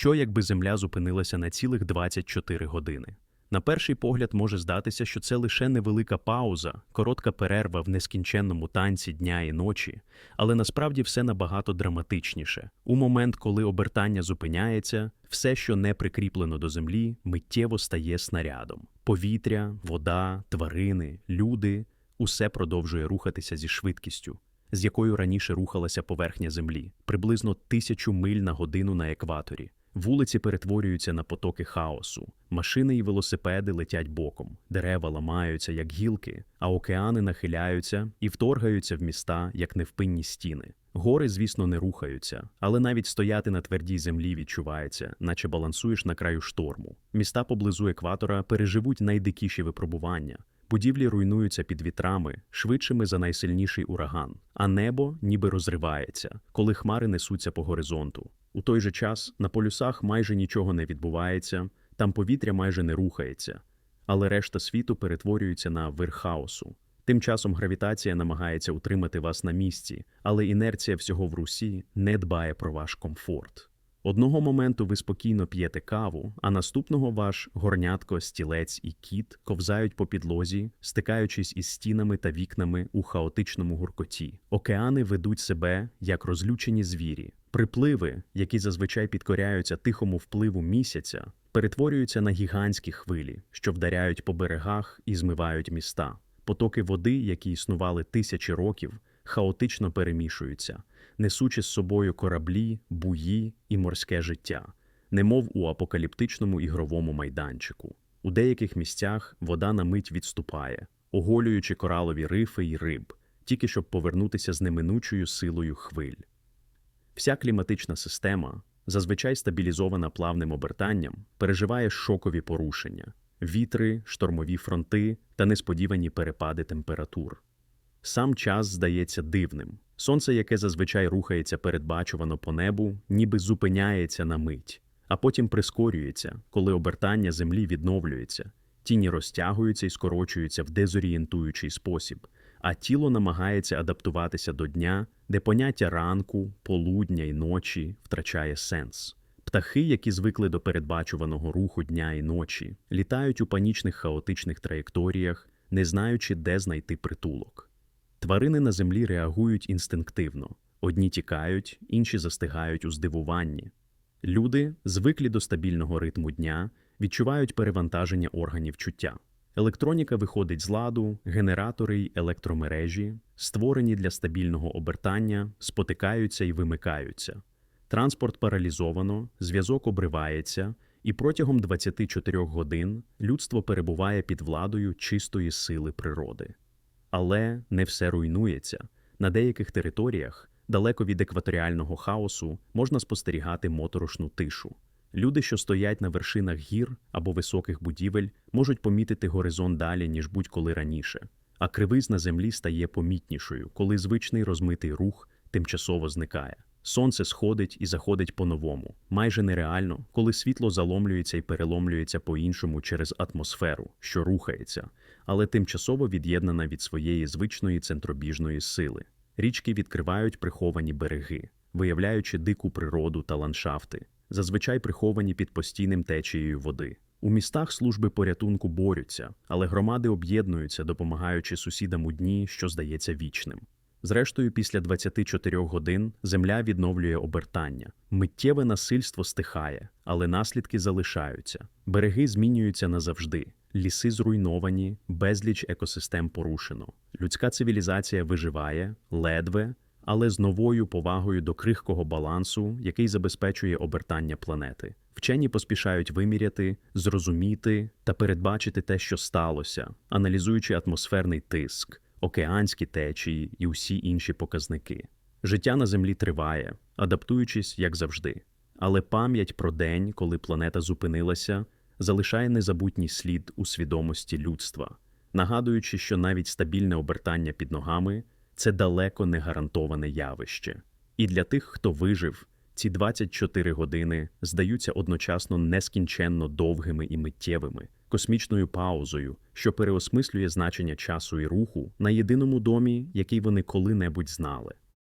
Що якби Земля зупинилася на цілих 24 години? На перший погляд може здатися, що це лише невелика пауза, коротка перерва в нескінченному танці дня і ночі, але насправді все набагато драматичніше. У момент, коли обертання зупиняється, все, що не прикріплено до землі, миттєво стає снарядом. Повітря, вода, тварини, люди усе продовжує рухатися зі швидкістю, з якою раніше рухалася поверхня землі, приблизно тисячу миль на годину на екваторі. Вулиці перетворюються на потоки хаосу. Машини і велосипеди летять боком, дерева ламаються, як гілки, а океани нахиляються і вторгаються в міста, як невпинні стіни. Гори, звісно, не рухаються, але навіть стояти на твердій землі відчувається, наче балансуєш на краю шторму. Міста поблизу екватора переживуть найдикіші випробування. Будівлі руйнуються під вітрами, швидшими за найсильніший ураган, а небо ніби розривається, коли хмари несуться по горизонту. У той же час на полюсах майже нічого не відбувається, там повітря майже не рухається, але решта світу перетворюється на вир хаосу. Тим часом гравітація намагається утримати вас на місці, але інерція всього в русі не дбає про ваш комфорт. Одного моменту ви спокійно п'єте каву, а наступного ваш горнятко, стілець і кіт ковзають по підлозі, стикаючись із стінами та вікнами у хаотичному гуркоті. Океани ведуть себе як розлючені звірі. Припливи, які зазвичай підкоряються тихому впливу місяця, перетворюються на гігантські хвилі, що вдаряють по берегах і змивають міста. Потоки води, які існували тисячі років, хаотично перемішуються, несучи з собою кораблі, буї і морське життя, немов у апокаліптичному ігровому майданчику. У деяких місцях вода на мить відступає, оголюючи коралові рифи й риб, тільки щоб повернутися з неминучою силою хвиль. Вся кліматична система, зазвичай стабілізована плавним обертанням, переживає шокові порушення вітри, штормові фронти та несподівані перепади температур. Сам час здається дивним. Сонце, яке зазвичай рухається передбачувано по небу, ніби зупиняється на мить, а потім прискорюється, коли обертання землі відновлюється. Тіні розтягуються і скорочуються в дезорієнтуючий спосіб, а тіло намагається адаптуватися до дня, де поняття ранку, полудня і ночі втрачає сенс. Птахи, які звикли до передбачуваного руху дня і ночі, літають у панічних хаотичних траєкторіях, не знаючи, де знайти притулок. Тварини на землі реагують інстинктивно: одні тікають, інші застигають у здивуванні. Люди, звиклі до стабільного ритму дня, відчувають перевантаження органів чуття. Електроніка виходить з ладу, генератори й електромережі, створені для стабільного обертання, спотикаються і вимикаються. Транспорт паралізовано, зв'язок обривається, і протягом 24 годин людство перебуває під владою чистої сили природи. Але не все руйнується. На деяких територіях, далеко від екваторіального хаосу, можна спостерігати моторошну тишу. Люди, що стоять на вершинах гір або високих будівель, можуть помітити горизонт далі, ніж будь-коли раніше. А кривизна землі стає помітнішою, коли звичний розмитий рух тимчасово зникає. Сонце сходить і заходить по-новому, майже нереально, коли світло заломлюється і переломлюється по-іншому через атмосферу, що рухається, але тимчасово від'єднана від своєї звичної центробіжної сили. Річки відкривають приховані береги, виявляючи дику природу та ландшафти, зазвичай приховані під постійним течією води. У містах служби порятунку борються, але громади об'єднуються, допомагаючи сусідам у дні, що здається вічним. Зрештою, після 24 годин земля відновлює обертання. Миттєве насильство стихає, але наслідки залишаються. Береги змінюються назавжди. Ліси зруйновані, безліч екосистем порушено. Людська цивілізація виживає, ледве, але з новою повагою до крихкого балансу, який забезпечує обертання планети. Вчені поспішають виміряти, зрозуміти та передбачити те, що сталося, аналізуючи атмосферний тиск океанські течії і усі інші показники. Життя на Землі триває, адаптуючись як завжди. Але пам'ять про день, коли планета зупинилася, залишає незабутній слід у свідомості людства, нагадуючи, що навіть стабільне обертання під ногами це далеко не гарантоване явище. І для тих, хто вижив, ці 24 години здаються одночасно нескінченно довгими і миттєвими космічною паузою, що переосмислює значення часу і руху на єдиному домі, який вони коли-небудь знали.